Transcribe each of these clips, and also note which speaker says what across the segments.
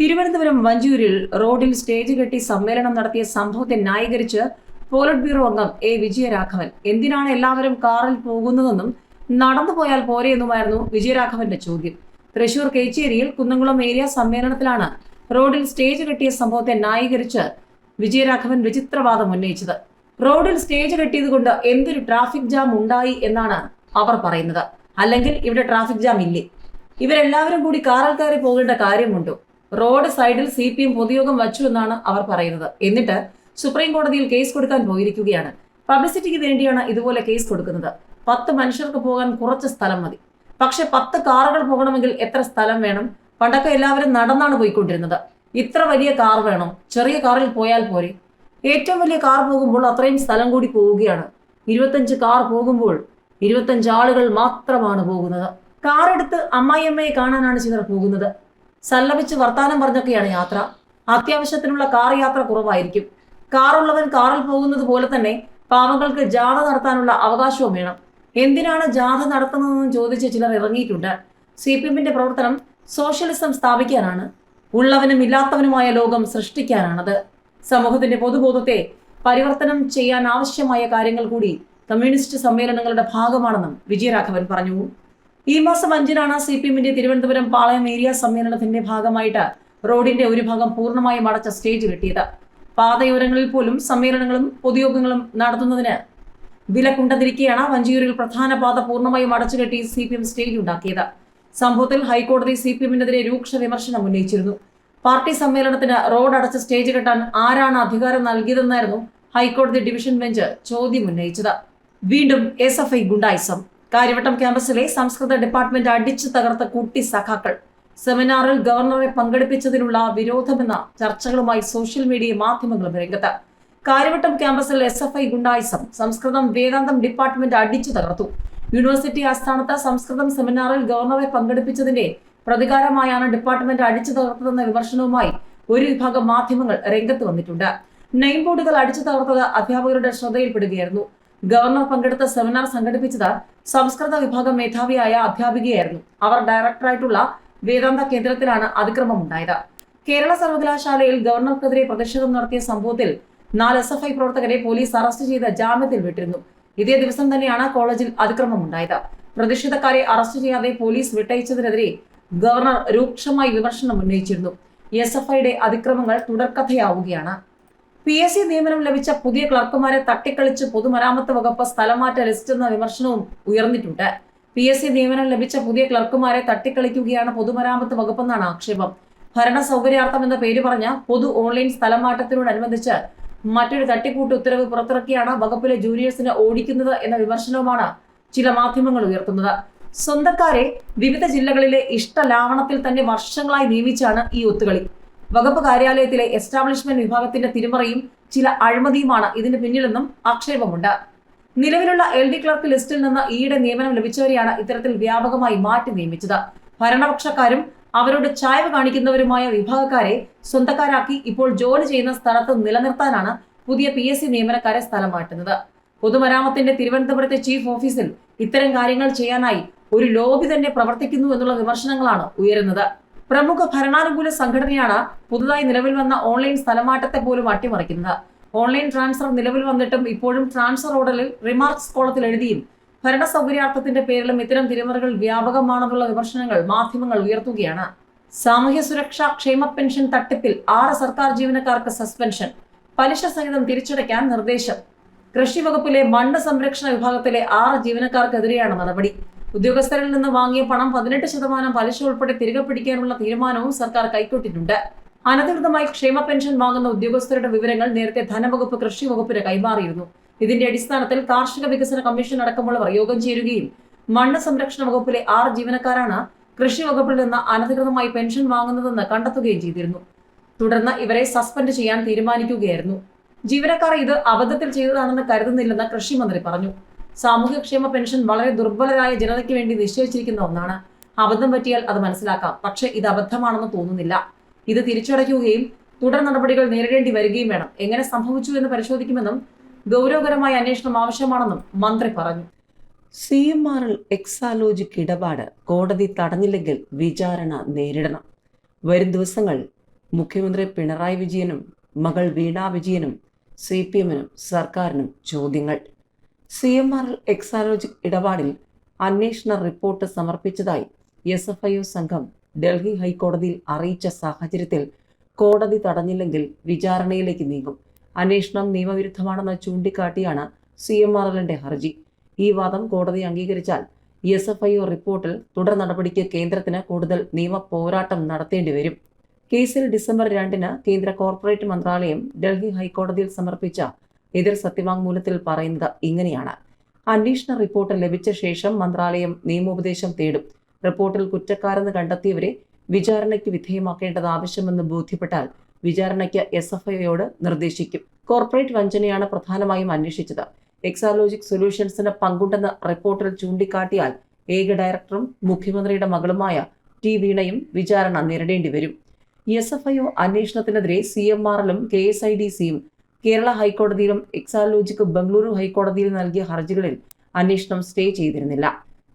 Speaker 1: തിരുവനന്തപുരം വഞ്ചൂരിൽ റോഡിൽ സ്റ്റേജ് കെട്ടി സമ്മേളനം നടത്തിയ സംഭവത്തെ ന്യായീകരിച്ച് പോളിറ്റ് ബ്യൂറോ അംഗം എ വിജയരാഘവൻ. എന്തിനാണ് എല്ലാവരും കാറിൽ പോകുന്നതെന്നും നടന്നു പോയാൽ പോരെയെന്നുമായിരുന്നു വിജയരാഘവന്റെ ചോദ്യം. തൃശൂർ കേച്ചേരിയിൽ കുന്നംകുളം ഏരിയ സമ്മേളനത്തിലാണ് റോഡിൽ സ്റ്റേജ് കെട്ടിയ സംഭവത്തെ ന്യായീകരിച്ച് വിജയരാഘവൻ വിചിത്രവാദം ഉന്നയിച്ചത്. റോഡിൽ സ്റ്റേജ് കെട്ടിയത് കൊണ്ട് എന്തൊരു ട്രാഫിക് ജാം ഉണ്ടായി എന്നാണ് അവർ പറയുന്നത്. അല്ലെങ്കിൽ ഇവിടെ ട്രാഫിക് ജാം ഇല്ലേ? ഇവരെല്ലാവരും കൂടി കാറിൽ കയറി പോകേണ്ട കാര്യമുണ്ടോ? റോഡ് സൈഡിൽ സി പി എം പൊതുയോഗം വച്ചു എന്നാണ് അവർ പറയുന്നത്. എന്നിട്ട് സുപ്രീം കോടതിയിൽ കേസ് കൊടുക്കാൻ പോയിരിക്കുകയാണ്. പബ്ലിസിറ്റിക്ക് വേണ്ടിയാണ് ഇതുപോലെ കേസ് കൊടുക്കുന്നത്. പത്ത് മനുഷ്യർക്ക് പോകാൻ കുറച്ച് സ്ഥലം മതി. പക്ഷെ പത്ത് കാറുകൾ പോകണമെങ്കിൽ എത്ര സ്ഥലം വേണം? പണ്ടൊക്കെ എല്ലാവരും നടന്നാണ് പോയിക്കൊണ്ടിരുന്നത്. ഇത്ര വലിയ കാർ വേണോ? ചെറിയ കാറിൽ പോയാൽ പോരെ. ഏറ്റവും വലിയ കാർ പോകുമ്പോൾ അത്രയും സ്ഥലം കൂടി പോവുകയാണ്. ഇരുപത്തഞ്ച് കാർ പോകുമ്പോൾ ഇരുപത്തഞ്ച് ആളുകൾ മാത്രമാണ് പോകുന്നത്. കാറെടുത്ത് അമ്മായിയമ്മയെ കാണാനാണ് ചിലർ പോകുന്നത്. സല്ലപിച്ച് വർത്താനം പറഞ്ഞൊക്കെയാണ് യാത്ര. അത്യാവശ്യത്തിനുള്ള കാർ യാത്ര കുറവായിരിക്കും. കാറുള്ളവൻ കാറിൽ പോകുന്നത് പോലെ തന്നെ പാവങ്ങൾക്ക് ജാഥ നടത്താനുള്ള അവകാശവും വേണം. എന്തിനാണ് ജാഥ നടത്തുന്നതെന്ന് ചോദിച്ച് ചിലർ ഇറങ്ങിയിട്ടുണ്ട്. സി പി എമ്മിന്റെ പ്രവർത്തനം സോഷ്യലിസം സ്ഥാപിക്കാനാണ് ഉള്ളവനും ഇല്ലാത്തവനുമായ ലോകം സൃഷ്ടിക്കാനാണത്. സമൂഹത്തിന്റെ പൊതുബോധത്തെ പരിവർത്തനം ചെയ്യാൻ ആവശ്യമായ കാര്യങ്ങൾ കൂടി കമ്മ്യൂണിസ്റ്റ് സമ്മേളനങ്ങളുടെ ഭാഗമാണെന്നും വിജയരാഘവൻ പറഞ്ഞു. ഈ മാസം അഞ്ചിനാണ് സി പി എമ്മിന്റെ തിരുവനന്തപുരം പാളയം ഏരിയ സമ്മേളനത്തിന്റെ ഭാഗമായിട്ട് റോഡിന്റെ ഒരു ഭാഗം പൂർണമായും അടച്ച സ്റ്റേജ് കെട്ടിയത്. പാതയോരങ്ങളിൽ പോലും സമ്മേളനങ്ങളും പൊതുയോഗങ്ങളും നടത്തുന്നതിന് വിലക്കുണ്ടെന്നിരിക്കെയാണ് വഞ്ചിയൂരിൽ പ്രധാന പാത പൂർണമായും അടച്ചുകെട്ടി സി പി എം സ്റ്റേജ് ഉണ്ടാക്കിയത്. സംഭവത്തിൽ ഹൈക്കോടതി സി പി എമ്മിനെതിരെ രൂക്ഷ വിമർശനം ഉന്നയിച്ചിരുന്നു. പാർട്ടി സമ്മേളനത്തിന് റോഡ് അടച്ച സ്റ്റേജ് കെട്ടാൻ ആരാണ് അധികാരം നൽകിയതെന്നായിരുന്നു ഹൈക്കോടതി ഡിവിഷൻ ബെഞ്ച് ചോദ്യം ഉന്നയിച്ചത്. വീണ്ടും എസ് എഫ് ഐ ഗുണ്ടായിസം. കാര്യവട്ടം ക്യാമ്പസിലെ സംസ്കൃത ഡിപ്പാർട്ട്മെന്റ് അടിച്ചു തകർത്ത കുട്ടി സഖാക്കൾ. സെമിനാറിൽ ഗവർണറെ പങ്കെടുപ്പിച്ചതിനുള്ള വിരോധമെന്ന ചർച്ചകളുമായി സോഷ്യൽ മീഡിയ മാധ്യമങ്ങളും രംഗത്ത്. കാര്യവട്ടം ക്യാമ്പസിൽ എസ് എഫ് ഐ ഗുണ്ടായിസം സംസ്കൃതം വേദാന്തം ഡിപ്പാർട്ട്മെന്റ് അടിച്ചു തകർത്തു. യൂണിവേഴ്സിറ്റി ആസ്ഥാനത്ത് സംസ്കൃതം സെമിനാറിൽ ഗവർണറെ പങ്കെടുപ്പിച്ചതിന്റെ പ്രതികാരമായാണ് ഡിപ്പാർട്ട്മെന്റ് അടിച്ചു തകർത്തതെന്ന വിമർശനവുമായി ഒരു വിഭാഗം മാധ്യമങ്ങൾ രംഗത്ത് വന്നിട്ടുണ്ട്. നെയിം ബോർഡുകൾ അടിച്ചു തകർത്തത് അധ്യാപകരുടെ ശ്രദ്ധയിൽപ്പെടുകയായിരുന്നു. ഗവർണർ പങ്കെടുത്ത സെമിനാർ സംഘടിപ്പിച്ചത് സംസ്കൃത വിഭാഗം മേധാവിയായ അധ്യാപികയായിരുന്നു. അവർ ഡയറക്ടറായിട്ടുള്ള വേദാന്ത കേന്ദ്രത്തിലാണ് അതിക്രമം ഉണ്ടായത് കേരള സർവകലാശാലയിൽ ഗവർണർക്കെതിരെ പ്രതിഷേധം നടത്തിയ സംഭവത്തിൽ നാല് എസ് എഫ് ഐ പ്രവർത്തകരെ പോലീസ് അറസ്റ്റ് ചെയ്ത് ജാമ്യത്തിൽ വിട്ടിരുന്നു. ഇതേ ദിവസം തന്നെയാണ് കോളേജിൽ അതിക്രമം ഉണ്ടായത് പ്രതിഷേധക്കാരെ അറസ്റ്റ് ചെയ്യാതെ പോലീസ് വിട്ടയച്ചതിനെതിരെ ഗവർണർ രൂക്ഷമായി വിമർശനം ഉന്നയിച്ചിരുന്നു. എസ് എഫ് ഐയുടെ അതിക്രമങ്ങൾ തുടർക്കഥയാവുകയാണ്. പി എസ് സി നിയമനം ലഭിച്ച പുതിയ ക്ലർക്കുമാരെ തട്ടിക്കളിച്ച് പൊതുമരാമത്ത് വകുപ്പ് സ്ഥലമാറ്റ ലിസ്റ്റ് എന്ന വിമർശനവും ഉയർന്നിട്ടുണ്ട്. പി എസ് സി നിയമനം ലഭിച്ച പുതിയ ക്ലർക്കുമാരെ തട്ടിക്കളിക്കുകയാണ് പൊതുമരാമത്ത് വകുപ്പെന്നാണ് ആക്ഷേപം. ഭരണ സൗകര്യാർത്ഥം എന്ന പേര് പറഞ്ഞ പൊതു ഓൺലൈൻ സ്ഥലമാറ്റത്തിനോടനുബന്ധിച്ച് മറ്റൊരു തട്ടിക്കൂട്ട് ഉത്തരവ് പുറത്തിറക്കിയാണ് വകുപ്പിലെ ജൂനിയേഴ്സിനെ ഓടിക്കുന്നത് എന്ന വിമർശനവുമാണ് ചില മാധ്യമങ്ങൾ ഉയർത്തുന്നത്. സ്വന്തക്കാരെ വിവിധ ജില്ലകളിലെ ഇഷ്ടലാവണത്തിൽ തന്നെ വർഷങ്ങളായി നിയമിച്ചാണ് ഈ ഒത്തുകളി. വകുപ്പ് കാര്യാലയത്തിലെ എസ്റ്റാബ്ലിഷ്മെന്റ് വിഭാഗത്തിന്റെ തിരിമറിയും ചില അഴിമതിയുമാണ് ഇതിന് പിന്നിലെന്നും ആക്ഷേപമുണ്ട്. നിലവിലുള്ള എൽ ഡി ക്ലർക്ക് ലിസ്റ്റിൽ നിന്ന് ഈയിടെ നിയമനം ലഭിച്ചവരെയാണ് ഇത്തരത്തിൽ വ്യാപകമായി മാറ്റി നിയമിച്ചത്. ഭരണപക്ഷക്കാരും അവരോട് ചായവ് കാണിക്കുന്നവരുമായ വിഭാഗക്കാരെ സ്വന്തക്കാരാക്കി ഇപ്പോൾ ജോലി ചെയ്യുന്ന സ്ഥലത്ത് നിലനിർത്താനാണ് പുതിയ പി എസ് സി നിയമനക്കാരെ സ്ഥലം മാറ്റുന്നത്. പൊതുമരാമത്തിന്റെ തിരുവനന്തപുരത്തെ ചീഫ് ഓഫീസിൽ ഇത്തരം കാര്യങ്ങൾ ചെയ്യാനായി ഒരു ലോബി തന്നെ പ്രവർത്തിക്കുന്നു എന്നുള്ള വിമർശനങ്ങളാണ് ഉയരുന്നത്. പ്രമുഖ ഭരണാനുകൂല സംഘടനയാണ് പുതുതായി നിലവിൽ വന്ന ഓൺലൈൻ സ്ഥലമാറ്റത്തെ പോലും അട്ടിമറിക്കുന്നത്. ഓൺലൈൻ ട്രാൻസ്ഫർ നിലവിൽ വന്നിട്ടും ഇപ്പോഴും ട്രാൻസ്ഫർ ഓർഡറിൽ റിമാർക്സ് കോളത്തിൽ എഴുതിയും ഭരണ സൗകര്യാർത്ഥത്തിന്റെ പേരിലും ഇത്തരം തിരിമറികൾ വ്യാപകമാണെന്നുള്ള വിമർശനങ്ങൾ മാധ്യമങ്ങൾ ഉയർത്തുകയാണ്. സാമൂഹ്യ സുരക്ഷാ ക്ഷേമ പെൻഷൻ തട്ടിപ്പിൽ ആറ് സർക്കാർ ജീവനക്കാർക്ക് സസ്പെൻഷൻ പലിശ സഹിതം തിരിച്ചടയ്ക്കാൻ നിർദ്ദേശം. കൃഷി വകുപ്പിലെ മണ്ണ് സംരക്ഷണ വിഭാഗത്തിലെ ആറ് ജീവനക്കാർക്കെതിരെയാണ് നടപടി. ഉദ്യോഗസ്ഥരിൽ നിന്ന് വാങ്ങിയ പണം പതിനെട്ട് ശതമാനം പലിശ ഉൾപ്പെടെ തിരികെ പിടിക്കാനുള്ള തീരുമാനവും സർക്കാർ കൈക്കൊണ്ടിട്ടുണ്ട് അനധികൃതമായി ക്ഷേമ പെൻഷൻ വാങ്ങുന്ന ഉദ്യോഗസ്ഥരുടെ വിവരങ്ങൾ നേരത്തെ ധനവകുപ്പ് കൃഷി വകുപ്പിന് കൈമാറിയിരുന്നു. ഇതിന്റെ അടിസ്ഥാനത്തിൽ കാർഷിക വികസന കമ്മീഷൻ അടക്കമുള്ളവർ യോഗം ചേരുകയും മണ്ണ് സംരക്ഷണ വകുപ്പിലെ ആറ് ജീവനക്കാരാണ് കൃഷി വകുപ്പിൽ നിന്ന് അനധികൃതമായി പെൻഷൻ വാങ്ങുന്നതെന്ന് കണ്ടെത്തുകയും ചെയ്തിരുന്നു. തുടർന്ന് ഇവരെ സസ്പെൻഡ് ചെയ്യാൻ തീരുമാനിക്കുകയായിരുന്നു. ജീവനക്കാർ ഇത് അബദ്ധത്തിൽ ചെയ്തതാണെന്ന് കരുതുന്നില്ലെന്ന് കൃഷി മന്ത്രി പറഞ്ഞു. സാമൂഹ്യക്ഷേമ പെൻഷൻ വളരെ ദുർബലരായ ജനതയ്ക്ക് വേണ്ടി നിശ്ചയിച്ചിരിക്കുന്ന ഒന്നാണ്. അബദ്ധം പറ്റിയാൽ അത് മനസ്സിലാക്കാം. പക്ഷെ ഇത് അബദ്ധമാണെന്ന് തോന്നുന്നില്ല. ഇത് തിരിച്ചടയ്ക്കുകയും തുടർ നടപടികൾ നേരിടേണ്ടി വരികയും വേണം. എങ്ങനെ സംഭവിച്ചു എന്ന് പരിശോധിക്കുമെന്നും ഗൗരവകരമായ അന്വേഷണം ആവശ്യമാണെന്നും മന്ത്രി പറഞ്ഞു. സി എം ആറിൽ എക്സാലോജിക് ഇടപാട് കോടതി തടഞ്ഞില്ലെങ്കിൽ വിചാരണ നേരിടണം. വരും ദിവസങ്ങൾ മുഖ്യമന്ത്രി പിണറായി വിജയനും മകൾ വീണാ വിജയനും സി പി എമ്മിനും സർക്കാരിനും ചോദ്യങ്ങൾ. സി എം ആർ എക്സാലോജിക് ഇടപാടിൽ അന്വേഷണ റിപ്പോർട്ട് സമർപ്പിച്ചതായി എസ് എഫ് ഐ ഒ സംഘം ഡൽഹി ഹൈക്കോടതിയിൽ അറിയിച്ച സാഹചര്യത്തിൽ കോടതി തടഞ്ഞില്ലെങ്കിൽ വിചാരണയിലേക്ക് നീങ്ങും. അന്വേഷണം നിയമവിരുദ്ധമാണെന്ന് ചൂണ്ടിക്കാട്ടിയാണ് സി എം ആർ എല്ലിന്റെ ഹർജി. ഈ വാദം കോടതി അംഗീകരിച്ചാൽ എസ് എഫ് ഐ ഒ റിപ്പോർട്ടിൽ തുടർ നടപടിക്ക് കേന്ദ്രത്തിന് കൂടുതൽ നിയമ പോരാട്ടം നടത്തേണ്ടി വരും. കേസിൽ ഡിസംബർ രണ്ടിന് കേന്ദ്ര കോർപ്പറേറ്റ് മന്ത്രാലയം ഡൽഹി ഹൈക്കോടതിയിൽ സമർപ്പിച്ച എതിർ സത്യവാങ്മൂലത്തിൽ പറയുന്നത് ഇങ്ങനെയാണ്. അന്വേഷണ റിപ്പോർട്ട് ലഭിച്ച ശേഷം മന്ത്രാലയം നിയമോപദേശം തേടും. റിപ്പോർട്ടിൽ കുറ്റക്കാരെന്ന് കണ്ടെത്തിയവരെ വിചാരണയ്ക്ക് വിധേയമാക്കേണ്ടത് ആവശ്യമെന്ന് ബോധ്യപ്പെട്ടാൽ വിചാരണയ്ക്ക് എസ് എഫ് ഐയോട് നിർദ്ദേശിക്കും. കോർപ്പറേറ്റ് വഞ്ചനയാണ് പ്രധാനമായും അന്വേഷിച്ചത്. എക്സാലോജിക് സൊല്യൂഷൻസിന് പങ്കുണ്ടെന്ന് റിപ്പോർട്ടിൽ ചൂണ്ടിക്കാട്ടിയാൽ ഏക ഡയറക്ടറും മുഖ്യമന്ത്രിയുടെ മകളുമായ ടി വീണയും വിചാരണ നേരിടേണ്ടി വരും എസ് എഫ് ഐ ഒ അന്വേഷണത്തിനെതിരെ സി എം ആറിലും കെ എസ് ഐ ഡി സിയും കേരള ഹൈക്കോടതിയിലും എക്സാലോജിക്ക് ബംഗളൂരു ഹൈക്കോടതിയിലും നൽകിയ ഹർജികളിൽ അന്വേഷണം സ്റ്റേ ചെയ്തിരുന്നില്ല.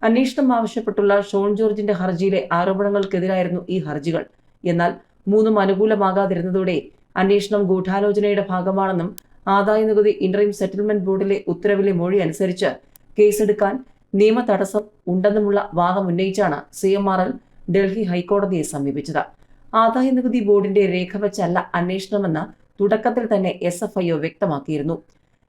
Speaker 1: അന്വേഷണം ആവശ്യപ്പെട്ടുള്ള ഷോൺ ജോർജിന്റെ ഹർജിയിലെ ആരോപണങ്ങൾക്കെതിരായിരുന്നു ഈ ഹർജികൾ. എന്നാൽ മൂന്നും അനുകൂലമാകാതിരുന്നതോടെ അന്വേഷണം ഗൂഢാലോചനയുടെ ഭാഗമാണെന്നും ആദായ നികുതി ഇന്റർം സെറ്റിൽമെന്റ് ബോർഡിലെ ഉത്തരവിലെ മൊഴി അനുസരിച്ച് കേസെടുക്കാൻ നിയമ തടസ്സം ഉണ്ടെന്നുമുള്ള വാദം ഉന്നയിച്ചാണ് C M R L Delhi ഹൈക്കോടതിയെ സമീപിച്ചത്. ആദായ നികുതി ബോർഡിന്റെ രേഖ വെച്ചല്ല അന്വേഷണമെന്ന് തുടക്കത്തിൽ തന്നെ എസ് എഫ് ഐ ഒ വ്യക്തമാക്കിയിരുന്നു.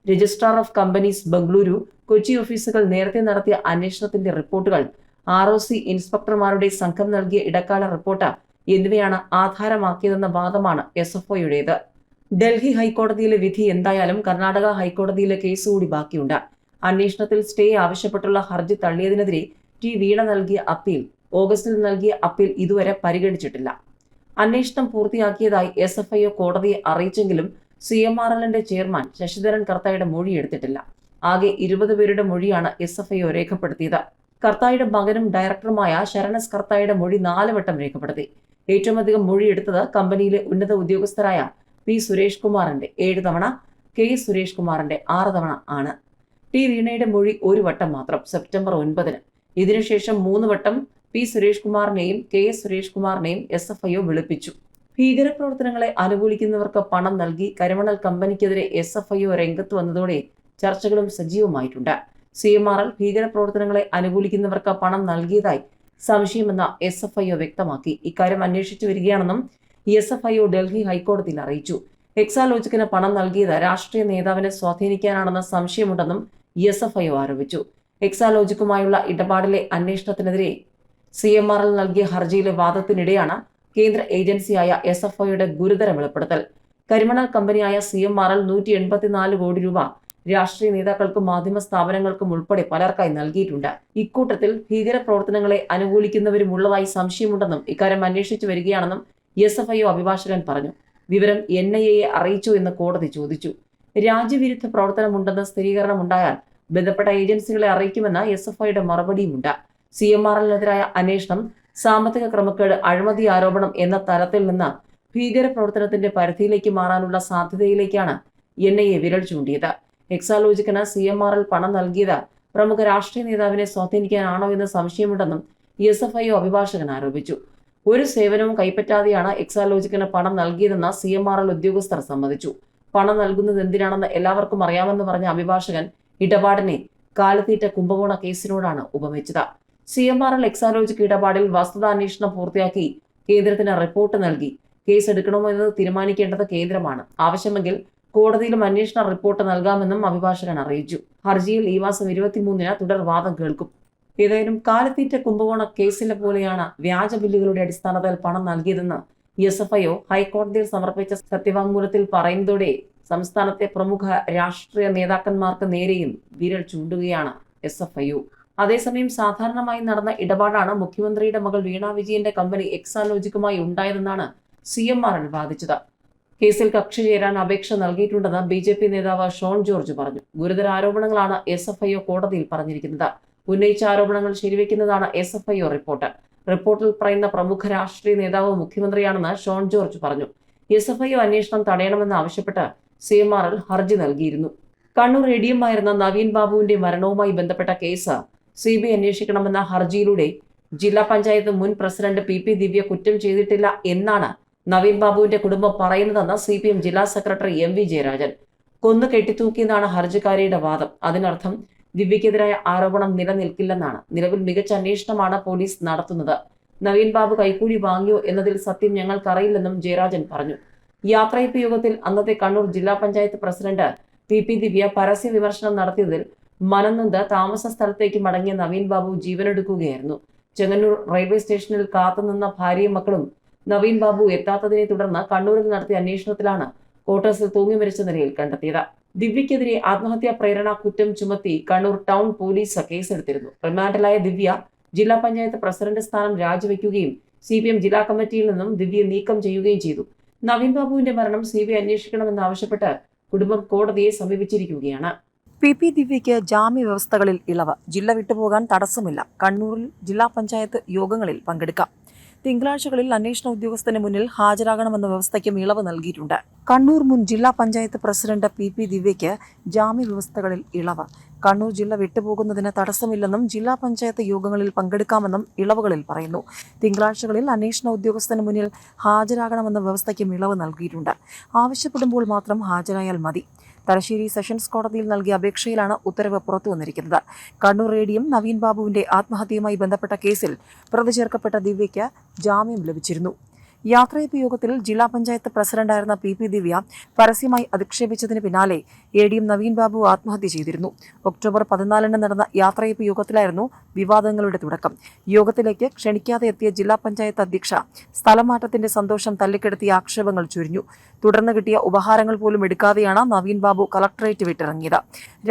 Speaker 1: Registrar of companies Bengaluru Kochi ഓഫീസുകൾ നേരത്തെ നടത്തിയ അന്വേഷണത്തിന്റെ റിപ്പോർട്ടുകൾ ആർ ഒ സി ഇൻസ്പെക്ടർമാരുടെ സംഘം നൽകിയ ഇടക്കാല റിപ്പോർട്ട് എന്നിവയാണ് ആധാരമാക്കിയതെന്ന വാദമാണ് എസ് എഫ് ഒയുടേത് ഡൽഹി ഹൈക്കോടതിയിലെ വിധി എന്തായാലും കർണാടക ഹൈക്കോടതിയിലെ കേസ് കൂടി ബാക്കിയുണ്ട്. അന്വേഷണത്തിൽ സ്റ്റേ ആവശ്യപ്പെട്ടുള്ള ഹർജി തള്ളിയതിനെതിരെ ടി വീണ നൽകിയ അപ്പീൽ ഓഗസ്റ്റിൽ നൽകിയ അപ്പീൽ ഇതുവരെ പരിഗണിച്ചിട്ടില്ല. അന്വേഷണം പൂർത്തിയാക്കിയതായി എസ് എഫ് ഐ ഒ കോടതിയെ അറിയിച്ചെങ്കിലും സി എം ആർ എല്ലിന്റെ ചെയർമാൻ ശശിധരൻ കർത്തായുടെ മൊഴി എടുത്തിട്ടില്ല. ആകെ ഇരുപത് പേരുടെ മൊഴിയാണ് എസ് എഫ് ഐ ഒ രേഖപ്പെടുത്തിയത്. കർത്തായുടെ മകനും ഡയറക്ടറുമായ ശരണസ് കർത്തായുടെ മൊഴി നാല് വട്ടം രേഖപ്പെടുത്തി. ഏറ്റവും അധികം മൊഴി എടുത്തത് കമ്പനിയിലെ ഉന്നത ഉദ്യോഗസ്ഥരായ പി സുരേഷ് കുമാറിന്റെ ഏഴ് തവണ കെ സുരേഷ് കുമാറിന്റെ ആറ് തവണ ആണ്. ടി വീണയുടെ മൊഴി ഒരു വട്ടം മാത്രം സെപ്റ്റംബർ ഒൻപതിന്. ഇതിനുശേഷം മൂന്ന് വട്ടം പി സുരേഷ് കുമാറിനെയും കെ എസ് സുരേഷ് കുമാറിനെയും എസ് എഫ് ഐഒ വിളിപ്പിച്ചു. ഭീകരപ്രവർത്തനങ്ങളെ അനുകൂലിക്കുന്നവർക്ക് പണം നൽകി കരമണൽ കമ്പനിക്കെതിരെ എസ് എഫ് ഐഒ രംഗത്ത് വന്നതോടെ ചർച്ചകളും സജീവമായിട്ടുണ്ട്. സി എം ആർ എൽ ഭീകരപ്രവർത്തനങ്ങളെ അനുകൂലിക്കുന്നവർക്ക് പണം നൽകിയതായി സംശയമെന്ന എസ് എഫ് ഐഒ വ്യക്തമാക്കി. ഇക്കാര്യം അന്വേഷിച്ചു വരികയാണെന്നും എസ് എഫ് ഐഒ ഡൽഹി ഹൈക്കോടതിയിൽ അറിയിച്ചു. എക്സാലോജിക്കിന് പണം നൽകിയത് രാഷ്ട്രീയ നേതാവിനെ സ്വാധീനിക്കാനാണെന്ന സംശയമുണ്ടെന്നും എസ് എഫ് ഐ ഒ ആരോപിച്ചു. എക്സാലോജിക്കുമായുള്ള ഇടപാടിലെ അന്വേഷണത്തിനെതിരെ സി എം ആറിൽ നൽകിയ ഹർജിയിലെ വാദത്തിനിടെയാണ് കേന്ദ്ര ഏജൻസിയായ എസ് എഫ് ഐയുടെ ഗുരുതര വെളിപ്പെടുത്തൽ. കരിമണൽ കമ്പനിയായ സി എം ആറിൽ നൂറ്റി എൺപത്തിനാല് കോടി രൂപ രാഷ്ട്രീയ നേതാക്കൾക്കും മാധ്യമ സ്ഥാപനങ്ങൾക്കും ഉൾപ്പെടെ പലർക്കായി നൽകിയിട്ടുണ്ട്. ഇക്കൂട്ടത്തിൽ ഭീകരപ്രവർത്തനങ്ങളെ അനുകൂലിക്കുന്നവരുമുള്ളതായി സംശയമുണ്ടെന്നും ഇക്കാര്യം അന്വേഷിച്ചു വരികയാണെന്നും എസ് എഫ് ഐ അഭിഭാഷകൻ പറഞ്ഞു. വിവരം എൻ ഐ എയെ അറിയിച്ചു എന്ന് കോടതി ചോദിച്ചു. രാജ്യവിരുദ്ധ പ്രവർത്തനമുണ്ടെന്ന് സ്ഥിരീകരണമുണ്ടായാൽ ബന്ധപ്പെട്ട ഏജൻസികളെ അറിയിക്കുമെന്ന എസ് എഫ് ഐയുടെ മറുപടിയുമുണ്ട്. സി എം ആർ എല്ലിനെതിരായ അന്വേഷണം സാമ്പത്തിക ക്രമക്കേട് അഴിമതി ആരോപണം എന്ന തരത്തിൽ നിന്ന് ഭീകരപ്രവർത്തനത്തിന്റെ പരിധിയിലേക്ക് മാറാനുള്ള സാധ്യതയിലേക്കാണ് എൻ ഐ എ വിരൽ ചൂണ്ടിയത്. എക്സാലോജിക്കിന് സി എം ആർ എൽ പണം നൽകിയത് പ്രമുഖ രാഷ്ട്രീയ നേതാവിനെ സ്വാധീനിക്കാനാണോ എന്ന് സംശയമുണ്ടെന്നും എസ് എഫ് ഐ അഭിഭാഷകൻ ആരോപിച്ചു. ഒരു സേവനവും കൈപ്പറ്റാതെയാണ് എക്സാലോജിക്കിന് പണം നൽകിയതെന്ന് സി എം ആർ എൽ ഉദ്യോഗസ്ഥർ സമ്മതിച്ചു. പണം നൽകുന്നത് എന്തിനാണെന്ന് എല്ലാവർക്കും അറിയാമെന്ന് പറഞ്ഞ അഭിഭാഷകൻ ഇടപാടിനെ കാലത്തീറ്റ കുംഭകോണ കേസിനോടാണ് ഉപമിച്ചത്. C M R L Exalogic ഇടപാടിൽ വസ്തുതാന്വേഷണം പൂർത്തിയാക്കി കേന്ദ്രത്തിന് റിപ്പോർട്ട് നൽകി. കേസ് എടുക്കണമോ എന്ന് തീരുമാനിക്കേണ്ടത് കേന്ദ്രമാണ്. ആവശ്യമെങ്കിൽ കോടതിയിലും അന്വേഷണ റിപ്പോർട്ട് നൽകാമെന്നും അഭിഭാഷകൻ അറിയിച്ചു. ഹർജിയിൽ ഈ മാസം ഇരുപത്തിമൂന്നിന് തുടർവാദം കേൾക്കും. ഏതായാലും കാലത്തീറ്റ കുംഭകോണ കേസിലെ പോലെയാണ് വ്യാജ ബില്ലുകളുടെ അടിസ്ഥാനത്തിൽ പണം നൽകിയതെന്ന് എസ് എഫ് ഐഒ ഹൈക്കോടതിയിൽ സമർപ്പിച്ച സത്യവാങ്മൂലത്തിൽ പറയുന്നതോടെ സംസ്ഥാനത്തെ പ്രമുഖ രാഷ്ട്രീയ നേതാക്കന്മാർക്ക് നേരെയും വിരൽ ചൂണ്ടുകയാണ് എസ് എഫ് ഐ അതേസമയം സാധാരണമായി നടന്ന ഇടപാടാണ് മുഖ്യമന്ത്രിയുടെ മകൾ വീണ വിജയന്റെ കമ്പനി എക്സാലോജിക്കുമായി ഉണ്ടായതെന്നാണ് സി എം ആർ വാദിച്ചത്. കേസിൽ കക്ഷി ചേരാൻ അപേക്ഷ നൽകിയിട്ടുണ്ടെന്ന് ബി ജെ പി നേതാവ് ഷോൺ ജോർജ് പറഞ്ഞു. ഗുരുതര ആരോപണങ്ങളാണ് എസ് എഫ് ഐ ഒ കോടതിയിൽ പറഞ്ഞിരിക്കുന്നത്. ഉന്നയിച്ച ആരോപണങ്ങൾ ശരിവെക്കുന്നതാണ് S F I O report. റിപ്പോർട്ടിൽ പറയുന്ന പ്രമുഖ രാഷ്ട്രീയ നേതാവ് മുഖ്യമന്ത്രിയാണെന്ന് ഷോൺ ജോർജ് പറഞ്ഞു. എസ് എഫ് ഐ ഒ അന്വേഷണം തടയണമെന്ന് ആവശ്യപ്പെട്ട് സി എം ആർ എൽ ഹർജി നൽകിയിരുന്നു. കണ്ണൂർ എ ഡി എം ആയിരുന്ന നവീൻ ബാബുവിന്റെ മരണവുമായി ബന്ധപ്പെട്ട കേസ് സി ബി അന്വേഷിക്കണമെന്ന ഹർജിയിലൂടെ ജില്ലാ പഞ്ചായത്ത് മുൻ പ്രസിഡന്റ് പി പി ദിവ്യ കുറ്റം ചെയ്തിട്ടില്ല എന്നാണ് നവീൻ ബാബുവിന്റെ കുടുംബം പറയുന്നതെന്ന് സി പി എം ജില്ലാ സെക്രട്ടറി എം വി ജയരാജൻ. കൊന്നു കെട്ടിത്തൂക്കിയെന്നാണ് ഹർജിക്കാരിയുടെ വാദം. അതിനർത്ഥം ദിവ്യക്കെതിരായ ആരോപണം നിലനിൽക്കില്ലെന്നാണ്. നിലവിൽ മികച്ച അന്വേഷണമാണ് പോലീസ് നടത്തുന്നത്. നവീൻ ബാബു കൈക്കൂലി വാങ്ങിയോ എന്നതിൽ സത്യം ഞങ്ങൾക്കറിയില്ലെന്നും ജയരാജൻ പറഞ്ഞു. യാത്രയപ്പ് യോഗത്തിൽ അന്നത്തെ കണ്ണൂർ ജില്ലാ panchayat president P P Divya പരസ്യ വിമർശനം നടത്തിയതിൽ മനംനൊന്ത് താമസ സ്ഥലത്തേക്ക് മടങ്ങിയ നവീൻ ബാബു ജീവനെടുക്കുകയായിരുന്നു. ചെങ്ങന്നൂർ റെയിൽവേ സ്റ്റേഷനിൽ കാത്തുനിന്ന ഭാര്യയും മക്കളും നവീൻ ബാബു എത്താത്തതിനെ തുടർന്ന് കണ്ണൂരിൽ നടത്തിയ അന്വേഷണത്തിലാണ് ക്വാർട്ടേഴ്സിൽ തൂങ്ങി മരിച്ച നിലയിൽ കണ്ടെത്തിയത്. ദിവ്യക്കെതിരെ ആത്മഹത്യാ പ്രേരണ കുറ്റം ചുമത്തി കണ്ണൂർ ടൗൺ പോലീസ് കേസെടുത്തിരുന്നു. റിമാൻഡിലായ ദിവ്യ ജില്ലാ പഞ്ചായത്ത് പ്രസിഡന്റ് സ്ഥാനം രാജിവെക്കുകയും സി പി എം ജില്ലാ കമ്മിറ്റിയിൽ നിന്നും ദിവ്യ നീക്കം ചെയ്യുകയും ചെയ്തു. നവീൻ ബാബുവിന്റെ മരണം സി ബി ഐ അന്വേഷിക്കണമെന്നാവശ്യപ്പെട്ട് കുടുംബം കോടതിയെ സമീപിച്ചിരിക്കുകയാണ്. പി പി ദിവ്യയ്ക്ക് ജാമ്യ വ്യവസ്ഥകളിൽ ഇളവ്. ജില്ല വിട്ടുപോകാൻ തടസ്സമില്ല. കണ്ണൂരിൽ ജില്ലാ പഞ്ചായത്ത് യോഗങ്ങളിൽ പങ്കെടുക്കാം. തിങ്കളാഴ്ചകളിൽ അന്വേഷണ ഉദ്യോഗസ്ഥന് മുന്നിൽ ഹാജരാകണമെന്ന വ്യവസ്ഥയ്ക്കും ഇളവ് നൽകിയിട്ടുണ്ട്. കണ്ണൂർ മുൻ ജില്ലാ പഞ്ചായത്ത് പ്രസിഡന്റ് പി പി ദിവ്യയ്ക്ക് ജാമ്യ വ്യവസ്ഥകളിൽ ഇളവ്. കണ്ണൂർ ജില്ല വിട്ടുപോകുന്നതിന് തടസ്സമില്ലെന്നും ജില്ലാ പഞ്ചായത്ത് യോഗങ്ങളിൽ പങ്കെടുക്കാമെന്നും ഇളവുകളിൽ പറയുന്നു. തിങ്കളാഴ്ചകളിൽ അന്വേഷണ ഉദ്യോഗസ്ഥന് മുന്നിൽ ഹാജരാകണമെന്ന വ്യവസ്ഥയ്ക്കും ഇളവ് നൽകിയിട്ടുണ്ട്. ആവശ്യപ്പെടുമ്പോൾ മാത്രം ഹാജരായാൽ മതി. തലശ്ശേരി സെഷൻസ് കോടതിയിൽ നൽകിയ അപേക്ഷയിലാണ് ഉത്തരവ് പുറത്തു വന്നിരിക്കുന്നത്. കണ്ണൂർ റേഡിയം നവീൻ ബാബുവിന്റെ ആത്മഹത്യയുമായി ബന്ധപ്പെട്ട കേസിൽ പ്രതി ചേർക്കപ്പെട്ട ദിവ്യയ്ക്ക് ജാമ്യം ലഭിച്ചിരുന്നു. യാത്രയപ്പ് യോഗത്തിൽ ജില്ലാ പഞ്ചായത്ത് പ്രസിഡന്റായിരുന്ന പി പി ദിവ്യ പരസ്യമായി അധിക്ഷേപിച്ചതിന് പിന്നാലെ A D M Naveen Babu ആത്മഹത്യ ചെയ്തിരുന്നു. ഒക്ടോബർ പതിനാലിന് നടന്ന യാത്രയപ്പ് യോഗത്തിലായിരുന്നു വിവാദങ്ങളുടെ തുടക്കം. യോഗത്തിലേക്ക് ക്ഷണിക്കാതെ എത്തിയ ജില്ലാ പഞ്ചായത്ത് അധ്യക്ഷ സ്ഥലമാറ്റത്തിന്റെ സന്തോഷം തല്ലിക്കെടുത്തിയ ആക്ഷേപങ്ങൾ ചുരിഞ്ഞു. തുടർന്ന് കിട്ടിയ ഉപഹാരങ്ങൾ പോലും എടുക്കാതെയാണ് നവീൻ ബാബു കളക്ടറേറ്റ് വിട്ടിറങ്ങിയത്.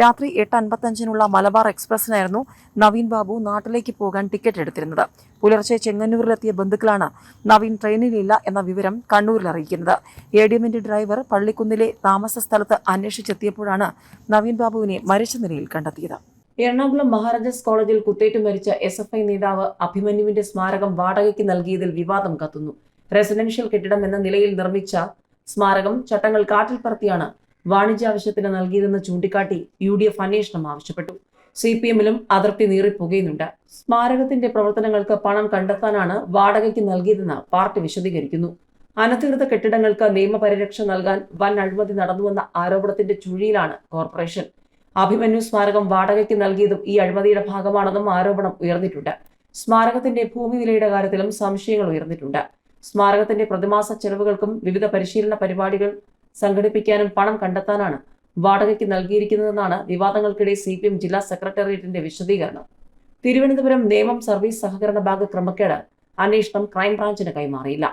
Speaker 1: രാത്രി എട്ട് അൻപത്തഞ്ചിനുള്ള മലബാർ എക്സ്പ്രസിനായിരുന്നു നവീൻ ബാബു നാട്ടിലേക്ക് പോകാൻ ടിക്കറ്റ് എടുത്തിരുന്നത്. പുലർച്ചെ ചെങ്ങന്നൂരിലെത്തിയ ബന്ധുക്കളാണ് നവീൻ ട്രെയിനിലില്ല എന്ന വിവരം കണ്ണൂരിൽ അറിയിക്കുന്നത്. എ ഡി എമ്മിന്റെ ഡ്രൈവർ പള്ളിക്കുന്നിലെ താമസ സ്ഥലത്ത് അന്വേഷിച്ചെത്തിയപ്പോഴാണ് നവീൻ ബാബുവിനെ മരിച്ച നിലയിൽ കണ്ടെത്തിയത്. എറണാകുളം മഹാരാജാസ് കോളേജിൽ കുത്തേറ്റ് മരിച്ച എസ് എഫ് ഐ നേതാവ് അഭിമന്യുവിന്റെ സ്മാരകം വാടകയ്ക്ക് നൽകിയതിൽ വിവാദം കത്തുന്നു. റെസിഡൻഷ്യൽ കെട്ടിടം എന്ന നിലയിൽ നിർമ്മിച്ച സ്മാരകം ചട്ടങ്ങൾ കാറ്റിൽ പറത്തിയാണ് വാണിജ്യാവശ്യത്തിന് നൽകിയതെന്ന് ചൂണ്ടിക്കാട്ടി യു ഡി എഫ് അന്വേഷണം ആവശ്യപ്പെട്ടു. സി പി എമ്മിലും അതിർത്തി നീറിപ്പുകയുന്നുണ്ട് സ്മാരകത്തിന്റെ പ്രവർത്തനങ്ങൾക്ക് പണം കണ്ടെത്താനാണ് വാടകയ്ക്ക് നൽകിയതെന്ന് പാർട്ടി വിശദീകരിക്കുന്നു. അനധികൃത കെട്ടിടങ്ങൾക്ക് നിയമപരിരക്ഷ നൽകാൻ വൻ അഴിമതി നടന്നുവെന്ന ആരോപണത്തിന്റെ ചുഴിയിലാണ് കോർപ്പറേഷൻ. അഭിമന്യു സ്മാരകം വാടകയ്ക്ക് നൽകിയതും ഈ അഴിമതിയുടെ ഭാഗമാണെന്നും ആരോപണം ഉയർന്നിട്ടുണ്ട്. സ്മാരകത്തിന്റെ ഭൂമി വിലയുടെ കാര്യത്തിലും സംശയങ്ങൾ ഉയർന്നിട്ടുണ്ട്. സ്മാരകത്തിന്റെ പ്രതിമാസ ചെലവുകൾക്കും വിവിധ പരിശീലന പരിപാടികൾ സംഘടിപ്പിക്കാനും പണം കണ്ടെത്താനാണ് വാടകയ്ക്ക് നൽകിയിരിക്കുന്നതെന്നാണ് വിവാദങ്ങൾക്കിടെ സി പി എം ജില്ലാ സെക്രട്ടേറിയറ്റിന്റെ വിശദീകരണം. തിരുവനന്തപുരം നിയമം സർവീസ് സഹകരണ ബാങ്ക് ക്രമക്കേട് അന്വേഷണം ക്രൈംബ്രാഞ്ചിന് കൈമാറിയില്ല.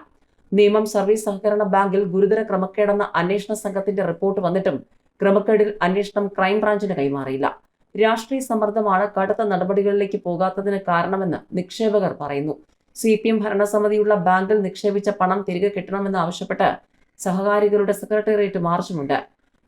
Speaker 1: നിയമം സർവീസ് സഹകരണ ബാങ്കിൽ ഗുരുതര ക്രമക്കേടെന്ന അന്വേഷണ സംഘത്തിന്റെ റിപ്പോർട്ട് വന്നിട്ടും ക്രമക്കേടിൽ അന്വേഷണം ക്രൈംബ്രാഞ്ചിന് കൈമാറിയില്ല. രാഷ്ട്രീയ സമ്മർദ്ദമാണ് കടുത്ത നടപടികളിലേക്ക് പോകാത്തതിന് കാരണമെന്ന് നിക്ഷേപകർ പറയുന്നു. സി പി എം ഭരണസമിതിയുള്ള ബാങ്കിൽ നിക്ഷേപിച്ച പണം തിരികെ കിട്ടണമെന്ന് ആവശ്യപ്പെട്ട് സഹകാരികളുടെ സെക്രട്ടേറിയറ്റ് മാർച്ചുമുണ്ട്.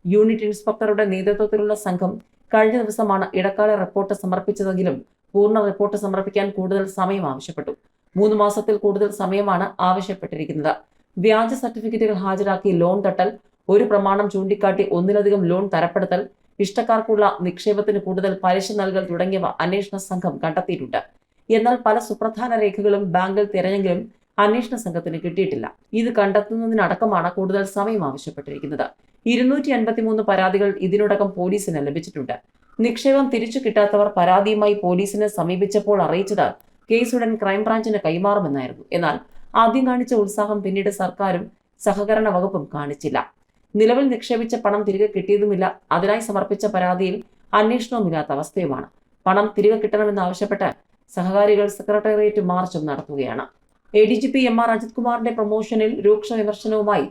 Speaker 1: യൂണിറ്റ് ഇൻസ്പെക്ടറുടെ നേതൃത്വത്തിലുള്ള സംഘം കഴിഞ്ഞ ദിവസമാണ് ഇടക്കാല റിപ്പോർട്ട് സമർപ്പിച്ചതെങ്കിലും പൂർണ റിപ്പോർട്ട് സമർപ്പിക്കാൻ കൂടുതൽ സമയം ആവശ്യപ്പെട്ടു. മൂന്ന് മാസത്തിൽ കൂടുതൽ സമയമാണ് ആവശ്യപ്പെട്ടിരിക്കുന്നത്. വ്യാജ സർട്ടിഫിക്കറ്റുകൾ ഹാജരാക്കി ലോൺ തട്ടൽ ഒരു പ്രമാണം ചൂണ്ടിക്കാട്ടി ഒന്നിലധികം ലോൺ തരപ്പെടുത്തൽ ഇഷ്ടക്കാർക്കുള്ള നിക്ഷേപത്തിന് കൂടുതൽ പലിശ നൽകൽ തുടങ്ങിയവ അന്വേഷണ സംഘം കണ്ടെത്തിയിട്ടുണ്ട്. എന്നാൽ പല സുപ്രധാന രേഖകളും ബാങ്കിൽ തിരഞ്ഞെങ്കിലും അന്വേഷണ സംഘത്തിന് കിട്ടിയിട്ടില്ല. ഇത് കണ്ടെത്തുന്നതിനടക്കമാണ് കൂടുതൽ സമയം ആവശ്യപ്പെട്ടിരിക്കുന്നത്. ഇരുന്നൂറ്റി അൻപത്തിമൂന്ന് പരാതികൾ ഇതിനോടകം പോലീസിന് ലഭിച്ചിട്ടുണ്ട്. നിക്ഷേപം തിരിച്ചു കിട്ടാത്തവർ പരാതിയുമായി പോലീസിനെ സമീപിച്ചപ്പോൾ അറിയിച്ചത് കേസ് ഉടൻ ക്രൈംബ്രാഞ്ചിന് കൈമാറുമെന്നായിരുന്നു. എന്നാൽ ആദ്യം കാണിച്ച ഉത്സാഹം പിന്നീട് സർക്കാരും സഹകരണ വകുപ്പും കാണിച്ചില്ല. നിലവിൽ നിക്ഷേപിച്ച പണം തിരികെ കിട്ടിയതുമില്ല. അതിനായി സമർപ്പിച്ച പരാതിയിൽ അന്വേഷണവുമില്ലാത്ത അവസ്ഥയുമാണ്. പണം തിരികെ കിട്ടണമെന്നാവശ്യപ്പെട്ട് സഹകാരികൾ സെക്രട്ടേറിയറ്റ് മാർച്ചും നടത്തുകയാണ്. A D G P M R Ajith കുമാറിന്റെ പ്രൊമോഷനിൽ രൂക്ഷ വിമർശനവുമായി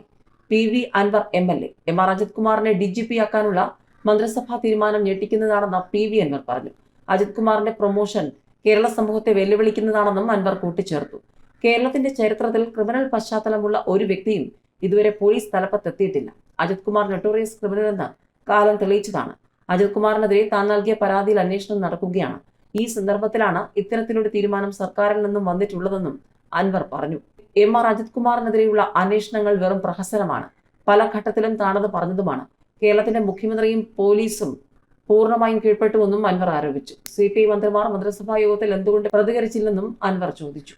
Speaker 1: P V Anvar M L A. M R Ajith കുമാറിനെ ഡി ജി പി ആക്കാനുള്ള മന്ത്രിസഭാ തീരുമാനം ഞെട്ടിക്കുന്നതാണെന്ന് പി വി അൻവർ പറഞ്ഞു. അജിത് കുമാറിന്റെ പ്രൊമോഷൻ കേരള സമൂഹത്തെ വെല്ലുവിളിക്കുന്നതാണെന്നും അൻവർ കൂട്ടിച്ചേർത്തു. കേരളത്തിന്റെ ചരിത്രത്തിൽ ക്രിമിനൽ പശ്ചാത്തലമുള്ള ഒരു വ്യക്തിയും ഇതുവരെ പോലീസ് തലപ്പത്തെത്തിയിട്ടില്ല. അജിത് കുമാർ നൊട്ടോറിയസ് ക്രിമിനൽ എന്ന് കാലം തെളിയിച്ചതാണ്. അജിത് കുമാറിനെതിരെ താൻ നൽകിയ പരാതിയിൽ അന്വേഷണം നടക്കുകയാണ്. ഈ സന്ദർഭത്തിലാണ് ഇത്തരത്തിലൊരു തീരുമാനം സർക്കാരിൽ നിന്നും വന്നിട്ടുള്ളതെന്നും അൻവർ പറഞ്ഞു. എം ആർ അജിത് കുമാറിനെതിരെയുള്ള അന്വേഷണങ്ങൾ വെറും പ്രഹസനമാണ്. പല ഘട്ടത്തിലും താണത് പറഞ്ഞതുമാണ്. കേരളത്തിന്റെ മുഖ്യമന്ത്രിയും പോലീസും പൂർണമായും കീഴ്പ്പെട്ടുവെന്നും അൻവർ ആരോപിച്ചു. സി പി മന്ത്രിമാർ മന്ത്രിസഭാ യോഗത്തിൽ എന്തുകൊണ്ട് പ്രതികരിച്ചില്ലെന്നും അൻവർ ചോദിച്ചു.